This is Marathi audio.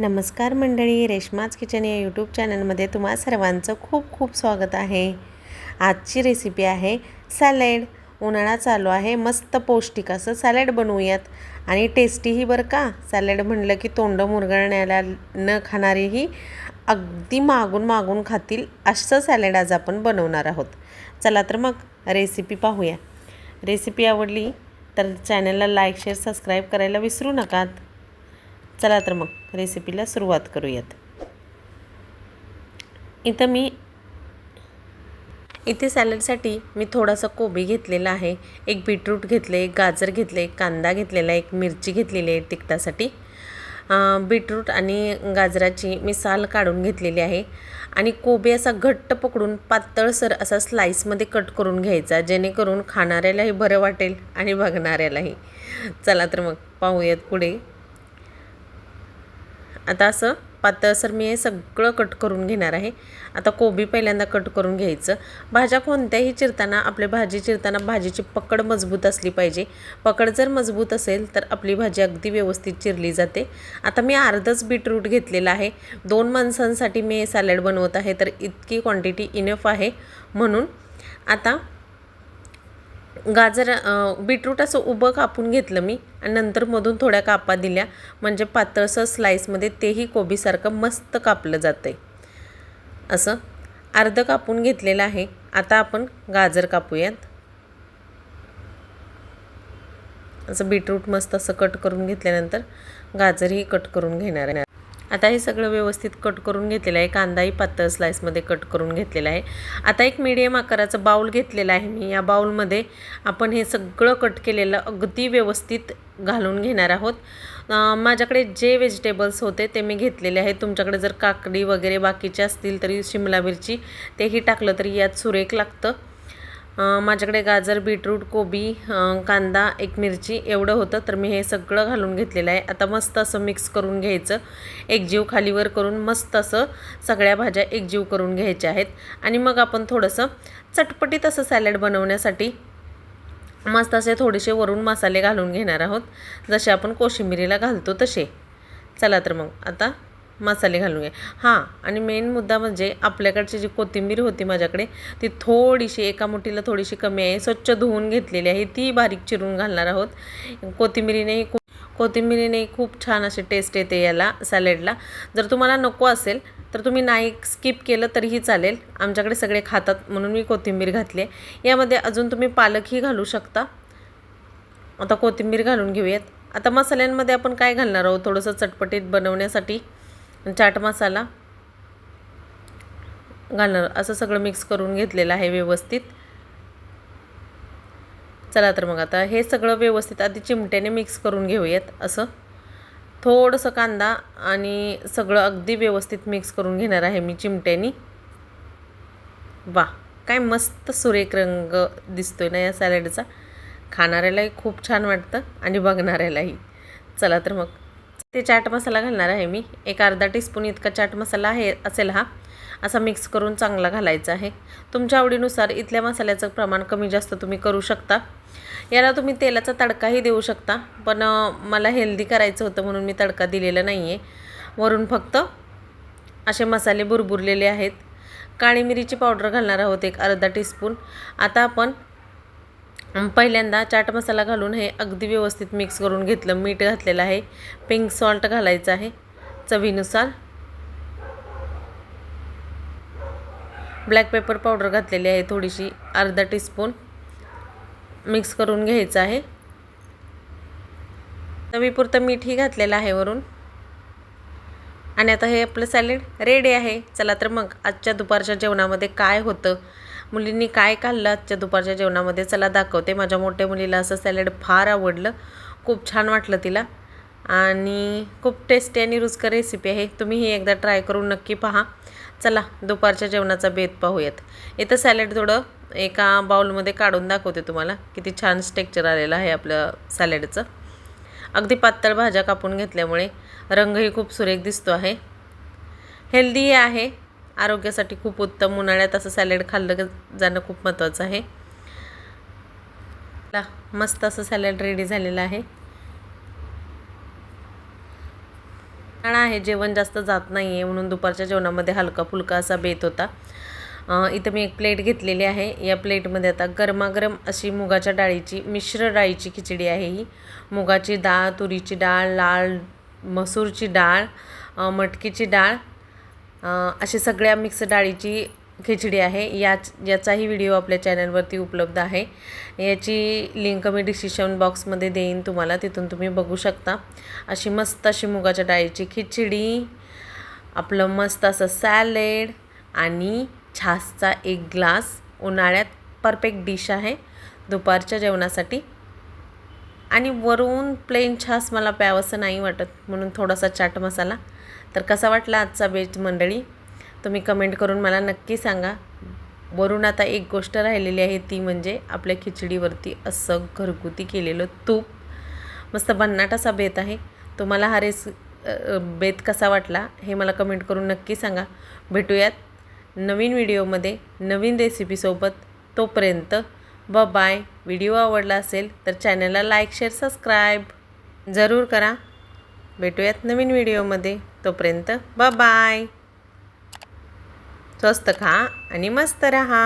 नमस्कार मंडळी रेश्माच किचन या यूट्यूब चॅनलमध्ये तुम्हा सर्वांचं खूप खूप स्वागत आहे. आजची रेसिपी आहे सॅलेड उन्हाळा चालू आहे मस्त पौष्टिक असं सॅलेड बनवूयात. आणि टेस्टीही बरं का? सॅलेड म्हणलं की तोंड मुरगळण्याला न खाणारीही अगदी मागून मागून खातील असं सॅलेड आज आपण बनवणार आहोत. चला तर मग रेसिपी पाहूया. रेसिपी आवडली तर चॅनलला लाईक शेअर सबस्क्राईब करायला विसरू नकात. चला तर मग रेसिपीला सुरुवात करूयात. इथं मी इथे सॅलडसाठी मी थोडासा कोबी घेतलेला आहे एक बीटरूट घेतले एक गाजर घेतले एक कांदा घेतलेला एक मिरची घेतलेली आहे तिखटासाठी. बीटरूट आणि गाजराची मी साल काढून घेतलेली आहे आणि कोबी असा घट्ट पकडून पातळसर असा स्लाईसमध्ये कट करून घ्यायचा जेणेकरून खाणाऱ्यालाही बरं वाटेल आणि बघणाऱ्यालाही. चला तर मग पाहूयात पुढे. आता असं पातळसर मी हे सगळं कट करून घेणार आहे. आता कोबी पहिल्यांदा कट करून घ्यायचं. भाज्या कोणत्याही चिरताना आपली भाजी चिरताना भाजीची पकड मजबूत असली पाहिजे. पकड जर मजबूत असेल तर आपली भाजी अगदी व्यवस्थित चिरली जाते. आता मी अर्धच बीटरूट घेतलेला आहे. दोन माणसांसाठी मी सॅलड बनवत आहे तर इतकी क्वांटिटी इनफ आहे म्हणून. आता गाजर बीटरूट असं उभं कापून घेतलं मी आणि नंतर मधून थोड्या कापा दिल्या. म्हणजे पातळसं स्लाईसमध्ये तेही कोबीसारखं मस्त कापलं जातं आहे असं अर्धं कापून घेतलेलं आहे. आता आपण गाजर कापूयात. असं बीटरूट मस्त असं कट करून घेतल्यानंतर गाजरही कट करून घेणार आहे. आता हे सगळं व्यवस्थित कट करून घेतलेलं आहे. कांदाही पातळ स्लाईसमध्ये कट करून घेतलेला आहे. आता एक मीडियम आकाराचं बाऊल घेतलेला आहे मी. या बाऊलमध्ये आपण हे सगळं कट केलेलं अगदी व्यवस्थित घालून घेणार आहोत. माझ्याकडे जे व्हेजिटेबल्स होते ते मी घेतलेले आहेत. तुमच्याकडे जर काकडी वगैरे बाकीचे असतील तरी शिमला मिरची तेही टाकलं तरी यात सुरेख लागतं. माझ्याकडे गाजर बीटरूट कोबी कांदा एक मिरची एवढं होतं. तर मी हे सगळं घालून घेतलेलं आहे. आता मस्त असं मिक्स करून घ्यायचं. एकजीव खालीवर करून मस्त असं सगळ्या भाज्या एकजीव करून घ्यायच्या आहेत. आणि मग आपण थोडंसं चटपटीत असं सॅलड बनवण्यासाठी मस्त असे थोडेसे वरून मसाले घालून घेणार आहोत. जसे आपण कोशिंबिरीला घालतो तसे. चला तर मग आता मसाले घालून घ्या हां आणि मेन मुद्दा म्हणजे आपल्याकडची जी कोथिंबीर होती माझ्याकडे ती थोडीशी एका मुठीला थोडीशी कमी आहे. स्वच्छ धुवून घेतलेली आहे. ती बारीक चिरून घालणार आहोत. कोथिंबीरीनेही खूप कोथिंबिरीने खूप छान अशी टेस्ट येते याला सॅलेडला जर तुम्हाला नको असेल तर तुम्ही नाही स्किप केलं तरीही चालेल. आमच्याकडे सगळे खातात म्हणून मी कोथिंबीर घातली आहे. यामध्ये अजून तुम्ही पालकही घालू शकता. आता कोथिंबीर घालून घेऊयात. आता मसाल्यांमध्ये आपण काय घालणार आहोत? थोडंसं चटपटीत बनवण्यासाठी. चाट मसाला घालणार. असं सगळं मिक्स करून घेतलेलं आहे व्यवस्थित. चला तर मग आता हे सगळं व्यवस्थित आधी चिमट्याने मिक्स करून घेऊयात असं. थोडंसं कांदा आणि सगळं अगदी व्यवस्थित मिक्स करून घेणार आहे मी चिमट्यानी. वा काय मस्त सुरेख रंग दिसतोय ना या सॅलडचा. खाणाऱ्यालाही खूप छान वाटतं आणि बघणाऱ्यालाही. चला तर मग. ते चाट मसाला घालणार आहे मी. एक अर्धा टीस्पून इतका चाट मसाला आहे असेल हा. असा मिक्स करून चांगला घालायचा आहे. तुमच्या आवडीनुसार इथल्या मसाल्याचं प्रमाण कमी जास्त तुम्ही करू शकता. याला तुम्ही तेलाचा तडकाही देऊ शकता. पण मला हेल्दी करायचं होतं म्हणून मी तडका दिलेला नाही आहे वरून फक्त असे मसाले बुरबुरलेले आहेत. काळी मिरीची पावडर घालणार आहोत एक अर्धा टीस्पून आता आपण पहिल्यांदा चाट मसाला घालून हे अगदी व्यवस्थित मिक्स करून घेतलं. मीठ घातलेलं आहे. पिंक सॉल्ट घालायचं आहे. चवीनुसार. ब्लॅक पेपर पावडर घातलेली आहे थोडीशी. अर्धा टीस्पून मिक्स करून घ्यायचं आहे. चवीपुरतं मीठही घातलेलं आहे वरून. आणि आता हे आपलं सॅलेड रेडी आहे. चला तर मग आजच्या दुपारच्या जेवणामध्ये काय होतं? मुलींनी काय खाल्लं आजच्या दुपारच्या जेवणामध्ये? चला दाखवते. माझ्या मोठ्या मुलीला असं सॅलड फार आवडलं. खूप छान वाटलं तिला. आणि खूप टेस्टी आणि रुचकर रेसिपी आहे. तुम्हीही एकदा ट्राय करून नक्की पहा. चला दुपारच्या जेवणाचा बेत पाहूयात. इथं सॅलड थोडं एका बाउलमध्ये काढून दाखवते तुम्हाला. किती छान स्टेक्चर आलेलं आहे आपलं सॅलेडचं अगदी पातळ भाज्या कापून घेतल्यामुळे रंगही खूप सुरेख दिसतो आहे. हेल्दीही आहे. आरोग्यासाठी खूप उत्तम उन्हाळ्यात असं सॅलेड खाल्लं जाणं खूप महत्त्वाचं आहे. मस्त असं सॅलेड रेडी झालेलं आहे. उन्हाळा आहे जेवण जास्त जात नाही आहे म्हणून दुपारच्या जेवणामध्ये हलका फुलका असा बेत होता. इथं मी एक प्लेट घेतलेली आहे. या प्लेटमध्ये आता गरमागरम अशी मुगाच्या डाळीची मिश्र डाळीची खिचडी आहे ही. मुगाची डाळ तुरीची डाळ लाल मसूरची डाळ मटकीची डाळ अशी सगळ्या मिक्स डाळीची खिचडी आहे. याच याचाही व्हिडिओ आपल्या चॅनलवरती उपलब्ध आहे. याची लिंक मी डिस्क्रिप्शन बॉक्समध्ये देईन. तुम्हाला तिथून तुम्ही बघू शकता. अशी मस्त अशी मुगाच्या डाळीची खिचडी आपलं मस्त असं सॅलेड आणि छासचा एक ग्लास उन्हाळ्यात परफेक्ट डिश आहे दुपारच्या जेवणासाठी. आणि वरून प्लेन छास मला प्यावंसं नाही वाटत म्हणून थोडासा चाट मसाला. तर कसा वाटला आजचा बेत मंडळी? तुम्ही कमेंट करून मला नक्की सांगा. वरून आता एक गोष्ट राहिलेली आहे ती म्हणजे आपल्या खिचडीवरती असं घरगुती केलेलं तूप. मस्त भन्नाट असा बेत आहे. तुम्हाला हा रेस बेत कसा वाटला हे मला कमेंट करून नक्की सांगा. भेटूयात नवीन व्हिडिओमध्ये नवीन रेसिपीसोबत तोपर्यंत ब बाय व्हिडिओ आवडला असेल तर चॅनलला लाईक शेअर सबस्क्राईब जरूर करा. भेटूयात नवीन व्हिडिओमध्ये. तोपर्यंत बाय स्वस्त खा आणि मस्त रहा.